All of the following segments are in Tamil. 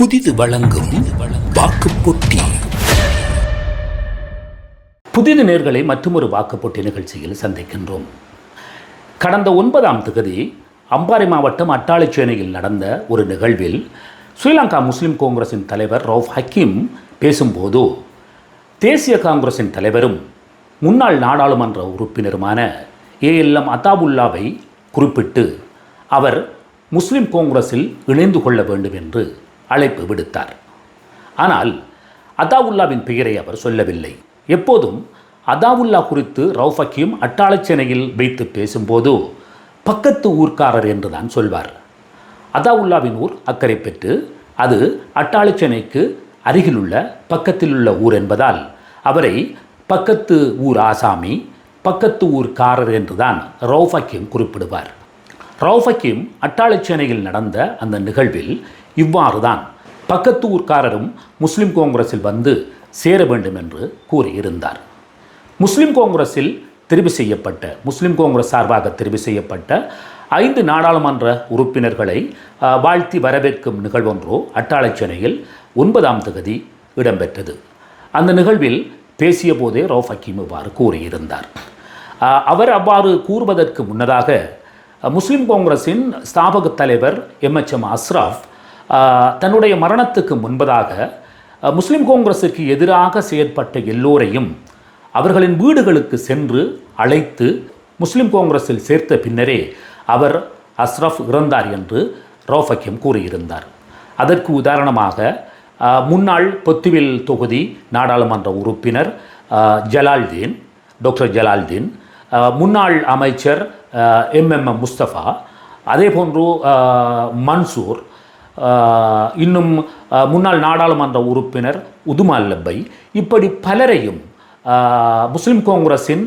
புதிது வழங்கும் வாக்கு போட்டி புதிது நேர்களை மற்றொரு வாக்குப்போட்டி நிகழ்ச்சியில் சந்திக்கின்றோம். கடந்த ஒன்பதாம் தொகுதி அம்பாறை மாவட்டம் அட்டாளைச்சேனையில் நடந்த ஒரு நிகழ்வில் ஸ்ரீலங்கா முஸ்லிம் காங்கிரசின் தலைவர் ரவுஃப் ஹக்கீம் பேசும்போது தேசிய காங்கிரசின் தலைவரும் முன்னாள் நாடாளுமன்ற உறுப்பினருமான ஏஎல்எம் அத்தாபுல்லாவை குறிப்பிட்டு அவர் முஸ்லிம் காங்கிரஸில் இணைந்து கொள்ள வேண்டும் என்று அழைப்பு விடுத்தார். ஆனால் அதாவுல்லாவின் பெயரை அவர் சொல்லவில்லை. எப்போதும் அதாவுல்லா குறித்து ரவுஃப் ஹக்கீம் அட்டாளச்சேனையில் வைத்து பேசும்போது பக்கத்து ஊர்க்காரர் என்றுதான் சொல்வார். அதாவுல்லாவின் ஊர் அக்கறை பெற்று அது அட்டாளச்சேனைக்கு அருகிலுள்ள பக்கத்திலுள்ள ஊர் என்பதால் அவரை பக்கத்து ஊர் ஆசாமி பக்கத்து ஊர்க்காரர் என்றுதான் ரவுஃப் ஹக்கீம் குறிப்பிடுவார். ரவுஃபக்கீம் அட்டாளச்சேனையில் நடந்த அந்த நிகழ்வில் இவ்வாறு தான் பக்கத்து ஊர்க்காரரும் முஸ்லிம் காங்கிரஸில் வந்து சேர வேண்டும் என்று கூறியிருந்தார். முஸ்லிம் காங்கிரஸில் தெரிவு செய்யப்பட்ட முஸ்லிம் காங்கிரஸ் சார்பாக தெரிவு செய்யப்பட்ட ஐந்து நாடாளுமன்ற உறுப்பினர்களை வாழ்த்தி வரவேற்கும் நிகழ்வொன்றோ அட்டாளச்சேனையில் ஒன்பதாம் தொகுதி இடம்பெற்றது. அந்த நிகழ்வில் பேசிய போதே ரவுஃப் ஹக்கீம் இவ்வாறு கூறியிருந்தார். அவர் அவ்வாறு கூறுவதற்கு முன்னதாக முஸ்லீம் காங்கிரஸின் ஸ்தாபக தலைவர் எம்எச்எம் அஸ்ராஃப் தன்னுடைய மரணத்துக்கு முன்பதாக முஸ்லீம் காங்கிரஸுக்கு எதிராக செயற்பட்ட எல்லோரையும் அவர்களின் வீடுகளுக்கு சென்று அழைத்து முஸ்லீம் காங்கிரஸில் சேர்த்த பின்னரே அவர் அஸ்ரஃப் இறந்தார் என்று ரோஃபக்கியம் கூறியிருந்தார். அதற்கு உதாரணமாக முன்னாள் பொத்துவில் தொகுதி நாடாளுமன்ற உறுப்பினர் ஜலால்தீன் டாக்டர் ஜலால்தீன் முன்னாள் அமைச்சர் எம்எம்எம் முஸ்தபா அதே போன்று மன்சூர் இன்னும் முன்னாள் நாடாளுமன்ற உறுப்பினர் உதுமால் லப்பை. இப்படி பலரையும் முஸ்லிம் காங்கிரஸின்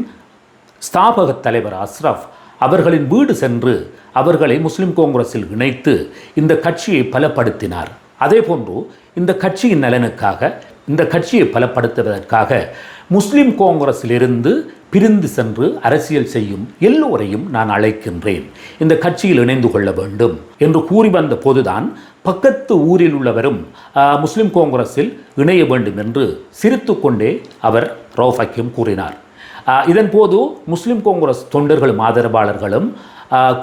ஸ்தாபக தலைவர் அஸ்ரஃப் அவர்களின் வீடு சென்று அவர்களை முஸ்லிம் காங்கிரஸில் இணைத்து இந்த கட்சியை பலப்படுத்தினார். அதே போன்று இந்த கட்சியின் நலனுக்காக இந்த கட்சியை பலப்படுத்துவதற்காக முஸ்லிம் காங்கிரஸிலிருந்து பிரிந்து சென்று அரசியல் செய்யும் எல்லோரையும் நான் அழைக்கின்றேன். இந்த கட்சியில் இணைந்து கொள்ள வேண்டும் என்று கூறி வந்த போதுதான் பக்கத்து ஊரில் உள்ளவரும் முஸ்லிம் காங்கிரஸில் இணைய வேண்டும் என்று சிரித்துக்கொண்டே அவர் ரவுஃப் ஹக்கீம் கூறினார் இதன்போது முஸ்லிம் காங்கிரஸ் தொண்டர்களும் ஆதரவாளர்களும்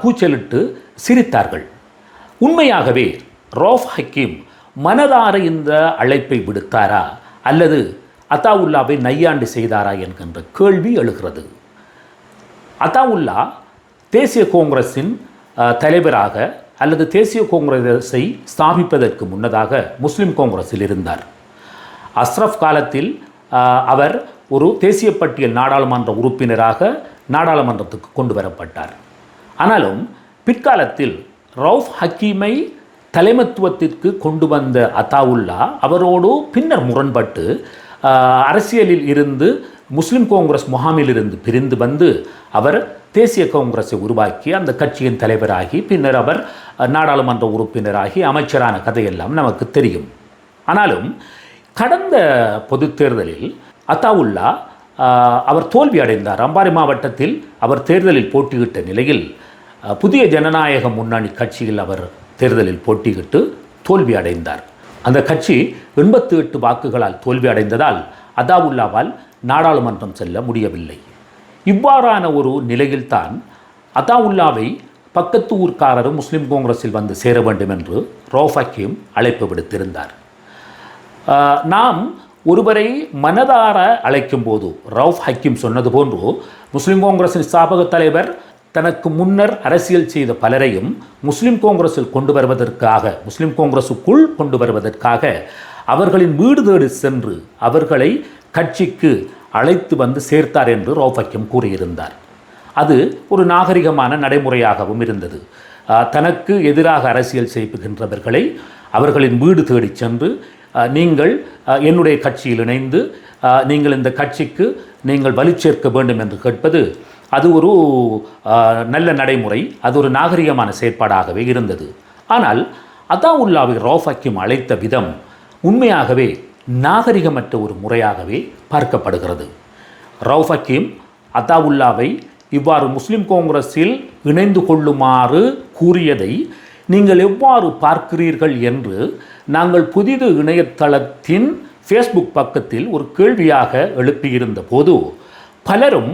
கூச்சலிட்டு சிரித்தார்கள். உண்மையாகவே ரோஃப் ஹக்கீம் மனதார இந்த அழைப்பை விடுத்தாரா? அல்லது அத்தாவுல்லாவை நையாண்டு செய்தாரா என்கின்ற கேள்வி எழுகிறது. அத்தாவுல்லா தேசிய காங்கிரஸின் தலைவராக அல்லது தேசிய காங்கிரஸை ஸ்தாபிப்பதற்கு முன்னதாக முஸ்லிம் காங்கிரஸில் இருந்தார். அஸ்ரஃப் காலத்தில் அவர் ஒரு தேசிய பட்டியல் நாடாளுமன்ற உறுப்பினராக நாடாளுமன்றத்துக்கு கொண்டு வரப்பட்டார். ஆனாலும் பிற்காலத்தில் ரவுஃப் ஹக்கீமை தலைமத்துவத்திற்கு கொண்டு வந்த அத்தாவுல்லா அவரோடு பின்னர் முரண்பட்டு அரசியலில் இருந்து முஸ்லிம் காங்கிரஸ் முகாமிலிருந்து பிரிந்து வந்து அவர் தேசிய காங்கிரஸை உருவாக்கி அந்த கட்சியின் தலைவராகி பின்னர் அவர் நாடாளுமன்ற உறுப்பினராகி அமைச்சரான கதையெல்லாம் நமக்கு தெரியும். ஆனாலும் கடந்த பொதுத் தேர்தலில் அத்தாவுல்லா அவர் தோல்வி அடைந்தார். அம்பாறை மாவட்டத்தில் அவர் தேர்தலில் போட்டியிட்ட நிலையில் புதிய ஜனநாயக முன்னணி கட்சியில் அவர் தேர்தலில் போட்டியிட்டு தோல்வி அடைந்தார். அந்த கட்சி எண்பத்தி எட்டு வாக்குகளால் தோல்வி அடைந்ததால் அதாவுல்லாவால் நாடாளுமன்றம் செல்ல முடியவில்லை. இவ்வாறான ஒரு நிலையில்தான் அதாவுல்லாவை பக்கத்து ஊர்க்காரரும் முஸ்லீம் காங்கிரஸில் வந்து சேர வேண்டும் என்று ரவுஃப் ஹக்கீம் அழைப்பு விடுத்திருந்தார். நாம் ஒருவரை மனதார அழைக்கும் போது ரவுஃப் ஹக்கீம் சொன்னது போன்று முஸ்லீம் காங்கிரஸின் ஸ்தாபக தலைவர் தனக்கு முன்னர் அரசியல் செய்த பலரையும் முஸ்லிம் காங்கிரஸில் கொண்டு வருவதற்காக முஸ்லிம் காங்கிரஸுக்குள் கொண்டு வருவதற்காக அவர்களின் வீடு தேடி சென்று அவர்களை கட்சிக்கு அழைத்து வந்து சேர்த்தார் என்று ரவுஃப் கூறியிருந்தார். அது ஒரு நாகரிகமான நடைமுறையாகவும் இருந்தது. தனக்கு எதிராக அரசியல் செய்கின்றவர்களை அவர்களின் வீடு தேடிச் சென்று நீங்கள் என்னுடைய கட்சியில் இணைந்து நீங்கள் இந்த கட்சிக்கு நீங்கள் வலு சேர்க்க வேண்டும் என்று கேட்பது அது ஒரு நல்ல நடைமுறை அது ஒரு நாகரிகமான செயற்பாடாகவே இருந்தது. ஆனால் அதாவுல்லாவை ரோஃபாக்கிம் அழைத்த விதம் உண்மையாகவே நாகரிகமற்ற ஒரு முறையாகவே பார்க்கப்படுகிறது. ரவுஃபக்கீம் அதாவுல்லாவை இவ்வாறு முஸ்லிம் காங்கிரஸில் இணைந்து கொள்ளுமாறு கூறியதை நீங்கள் எவ்வாறு பார்க்கிறீர்கள் என்று நாங்கள் புதிது இணையதளத்தின் ஃபேஸ்புக் பக்கத்தில் ஒரு கேள்வியாக எழுப்பியிருந்த போது பலரும்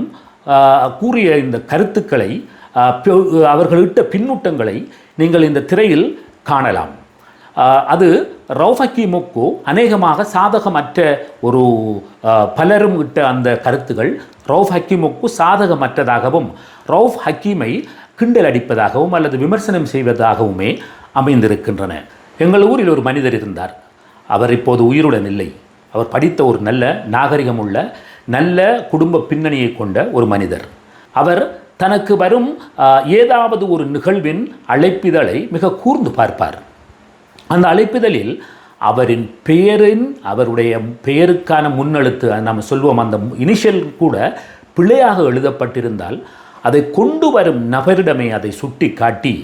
கூறிய இந்த கருத்துக்களை அவர்களிட்ட பின்னூட்டங்களை நீங்கள் இந்த திரையில் காணலாம். அது ரவுஃப் ஹக்கீமுக்கு அநேகமாக சாதகமற்ற ஒரு பலரும் இட்ட அந்த கருத்துகள் ரவுஃப் ஹக்கீமுக்கு சாதகமற்றதாகவும் ரவுஃப் ஹக்கீமை கிண்டல் அடிப்பதாகவும் அல்லது விமர்சனம் செய்வதாகவுமே அமைந்திருக்கின்றன. எங்கள் ஊரில் ஒரு மனிதர் இருந்தார். அவர் இப்போது உயிருடன் இல்லை. அவர் படித்த ஒரு நல்ல நாகரிகமுள்ள நல்ல குடும்ப பின்னணியை கொண்ட ஒரு மனிதர். அவர் தனக்கு வரும் ஏதாவது ஒரு நிகழ்வின் அழைப்பிதழை மிக கூர்ந்து பார்ப்பார். அந்த அழைப்பிதழில் அவரின் பெயரின் அவருடைய பெயருக்கான முன்னெழுத்து அது நம்ம சொல்வோம் அந்த இனிஷியல் கூட பிழையாக எழுதப்பட்டிருந்தால் அதை கொண்டு வரும் நபரிடமே அதை சுட்டி காட்டி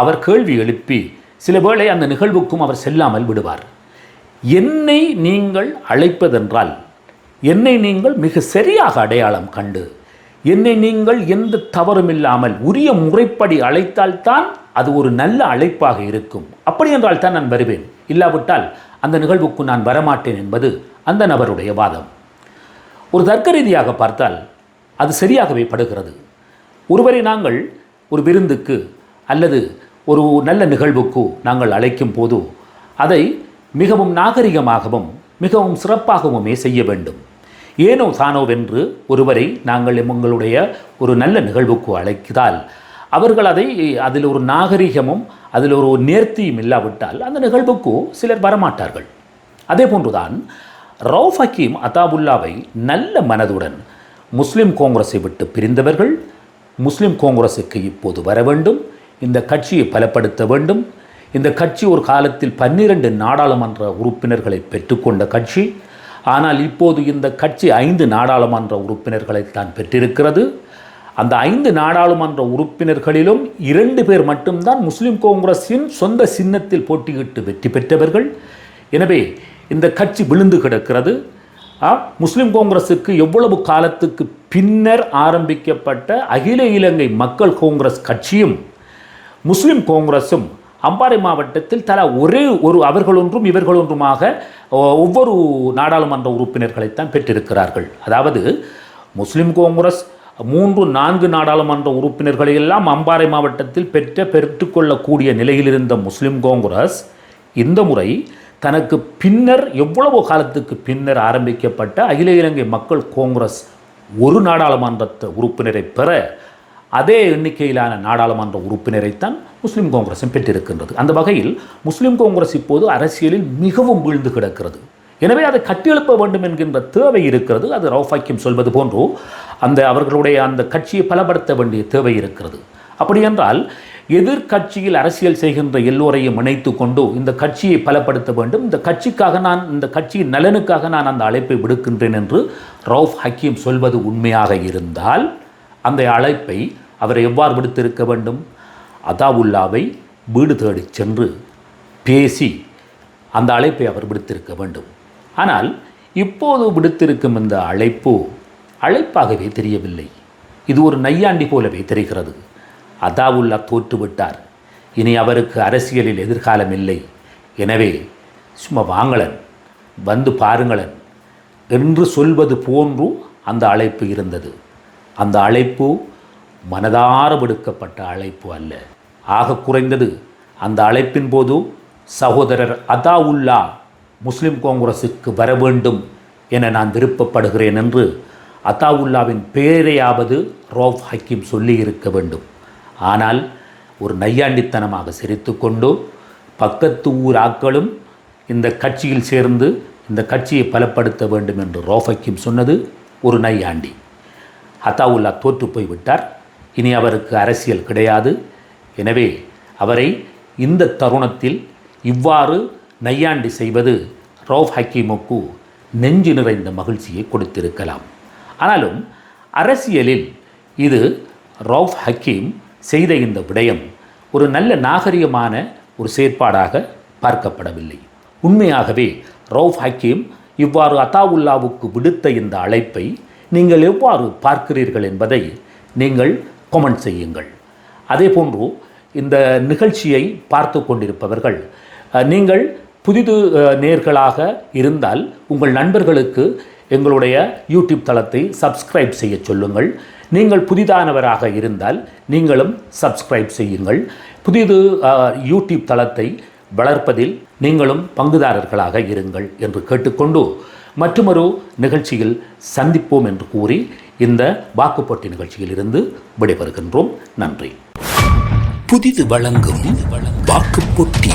அவர் கேள்வி எழுப்பி சில வேளை அந்த நிகழ்வுக்கும் அவர் செல்லாமல் விடுவார். என்னை நீங்கள் அழைப்பதென்றால் என்னை நீங்கள் மிக சரியாக அடையாளம் கண்டு. என்னை நீங்கள் எந்த தவறும் இல்லாமல் உரிய முறைப்படி அழைத்தால்தான் அது ஒரு நல்ல அழைப்பாக இருக்கும். அப்படி என்றால் தான் நான் வருவேன். இல்லாவிட்டால் அந்த நிகழ்வுக்கு நான் வரமாட்டேன் என்பது அந்த நபருடைய வாதம். ஒரு தர்க்க ரீதியாக பார்த்தால் அது சரியாகவே படுகிறது. ஒருவரை நாங்கள் ஒரு விருந்துக்கு அல்லது ஒரு நல்ல நிகழ்வுக்கு நாங்கள் அழைக்கும் போது அதை மிகவும் நாகரிகமாகவும் மிகவும் சிறப்பாகவுமே செய்ய வேண்டும். ஏனோ தானோவென்று ஒருவரை நாங்கள் உங்களுடைய ஒரு நல்ல நிகழ்வுக்கு அழைத்தால் அவர்கள் அதை அதில் ஒரு நாகரிகமும் அதில் ஒரு நேர்த்தியும் இல்லாவிட்டால் அந்த நிகழ்வுக்கு சிலர் வரமாட்டார்கள். அதே போன்றுதான் ரவுஃப் ஹக்கீம் அதாபுல்லாவை நல்ல மனதுடன் முஸ்லிம் காங்கிரஸை விட்டு பிரிந்தவர்கள் முஸ்லிம் காங்கிரஸுக்கு இப்போது வர வேண்டும் இந்த கட்சியை பலப்படுத்த வேண்டும் இந்த கட்சி ஒரு காலத்தில் பன்னிரண்டு நாடாளுமன்ற உறுப்பினர்களை பெற்றுக்கொண்ட கட்சி. ஆனால் இப்போது இந்த கட்சி ஐந்து நாடாளுமன்ற உறுப்பினர்களை தான் பெற்றிருக்கிறது. அந்த ஐந்து நாடாளுமன்ற உறுப்பினர்களிலும் இரண்டு பேர் மட்டும்தான் முஸ்லிம் காங்கிரஸின் சொந்த சின்னத்தில் போட்டியிட்டு வெற்றி பெற்றவர்கள். எனவே இந்த கட்சி விழுந்து கிடக்கிறது. முஸ்லிம் காங்கிரஸுக்கு எவ்வளவு காலத்துக்கு பின்னர் ஆரம்பிக்கப்பட்ட அகில இலங்கை மக்கள் காங்கிரஸ் கட்சியும் முஸ்லிம் காங்கிரஸும் அம்பாறை மாவட்டத்தில் தலா ஒரே ஒரு அவர்களொன்றும் இவர்களொன்றுமாக ஒவ்வொரு நாடாளுமன்ற உறுப்பினர்களைத்தான் பெற்றிருக்கிறார்கள். அதாவது முஸ்லிம் காங்கிரஸ் மூன்று நான்கு நாடாளுமன்ற உறுப்பினர்களை எல்லாம் அம்பாறை மாவட்டத்தில் பெற்ற பெற்றுக்கொள்ளக்கூடிய நிலையில் இருந்த முஸ்லிம் காங்கிரஸ் இந்த முறை தனக்கு பின்னர் எவ்வளவு காலத்துக்கு பின்னர் ஆரம்பிக்கப்பட்ட அகில இலங்கை மக்கள் காங்கிரஸ் ஒரு நாடாளுமன்ற உறுப்பினரை பெற அதே எண்ணிக்கையிலான நாடாளுமன்ற உறுப்பினரைத்தான் முஸ்லீம் காங்கிரஸும் பெற்றிருக்கின்றது. அந்த வகையில் முஸ்லீம் காங்கிரஸ் இப்போது அரசியலில் மிகவும் வீழ்ந்து கிடக்கிறது. எனவே அதை கட்டியெழுப்ப வேண்டும் என்கின்ற தேவை இருக்கிறது. அது ரவுஃபாக்கியம் சொல்வது போன்றோ அந்த அவர்களுடைய அந்த கட்சியை பலப்படுத்த வேண்டிய தேவை இருக்கிறது. அப்படி என்றால் எதிர்க்கட்சியில் அரசியல் செய்கின்ற எல்லோரையும் இணைத்து கொண்டு இந்த கட்சியை பலப்படுத்த வேண்டும். இந்த கட்சிக்காக நான் இந்த கட்சியின் நலனுக்காக நான் அந்த அழைப்பை விடுக்கின்றேன் என்று ரவுஃப் ஹக்கீம் சொல்வது உண்மையாக இருந்தால் அந்த அழைப்பை அவரை எவ்வாறு விடுத்திருக்க வேண்டும்? அதாவுல்லாவை வீடு தேடிச் சென்று பேசி அந்த அழைப்பை அவர் விடுத்திருக்க வேண்டும். ஆனால் இப்போது விடுத்திருக்கும் இந்த அழைப்பு அழைப்பாகவே தெரியவில்லை. இது ஒரு நையாண்டி போலவே தெரிகிறது. அதாவுல்லா தோற்றுவிட்டார் இனி அவருக்கு அரசியலில் எதிர்காலம் இல்லை. எனவே சும்மா வாங்களன் வந்து பாருங்களன் என்று சொல்வது போன்று அந்த அழைப்பு இருந்தது. அந்த அழைப்பு மனதார விடுக்கப்பட்ட அழைப்பு அல்ல. ஆக குறைந்தது அந்த அழைப்பின் போது சகோதரர் அதாவுல்லா முஸ்லிம் காங்கிரஸுக்கு வர வேண்டும் என நான் விருப்பப்படுகிறேன் என்று அத்தாவுல்லாவின் பெயரையாவது ரோஃப் ஹக்கீம் சொல்லி இருக்க வேண்டும். ஆனால் ஒரு நையாண்டித்தனமாக சிரித்துக்கொண்டு பக்கத்து ஊர் ஆக்களும் இந்த கட்சியில் சேர்ந்து இந்த கட்சியை பலப்படுத்த வேண்டும் என்று ரோஃப் ஹக்கீம் சொன்னது ஒரு நையாண்டி. அத்தாவுல்லா தோற்று போய் விட்டார் இனி அவருக்கு அரசியல் கிடையாது. எனவே அவரை இந்த தருணத்தில் இவ்வாறு நையாண்டி செய்வது ரவுஃப் ஹக்கீமுக்கு நெஞ்சு நிறைந்த மகிழ்ச்சியை கொடுத்திருக்கலாம். ஆனாலும் அரசியலில் இது ரவுஃப் ஹக்கீம் செய்த இந்த விடயம் ஒரு நல்ல நாகரிகமான ஒரு செயற்பாடாக பார்க்கப்படவில்லை. உண்மையாகவே ரவுஃப் ஹக்கீம் இவ்வாறு அத்தாவுல்லாவுக்கு விடுத்த இந்த அழைப்பை நீங்கள் எவ்வாறு பார்க்கிறீர்கள் என்பதை நீங்கள் கொமெண்ட் செய்யுங்கள். அதே போன்று இந்த நிகழ்ச்சியை பார்த்து கொண்டிருப்பவர்கள் நீங்கள் புதிது நேர்களாக இருந்தால் உங்கள் நண்பர்களுக்கு எங்களுடைய யூடியூப் தளத்தை சப்ஸ்கிரைப் செய்ய சொல்லுங்கள். நீங்கள் புதிதானவராக இருந்தால் நீங்களும் சப்ஸ்கிரைப் செய்யுங்கள். புதிது யூடியூப் தளத்தை வளர்ப்பதில் நீங்களும் பங்குதாரர்களாக இருங்கள் என்று கேட்டுக்கொண்டு மற்றொரு நிகழ்ச்சியில் சந்திப்போம் என்று கூறி இந்த வாக்குப்போட்டி நிகழ்ச்சியில் இருந்து விடைபெறுகின்றோம். நன்றி. புதிது வழங்கும் வாக்குப்போட்டி.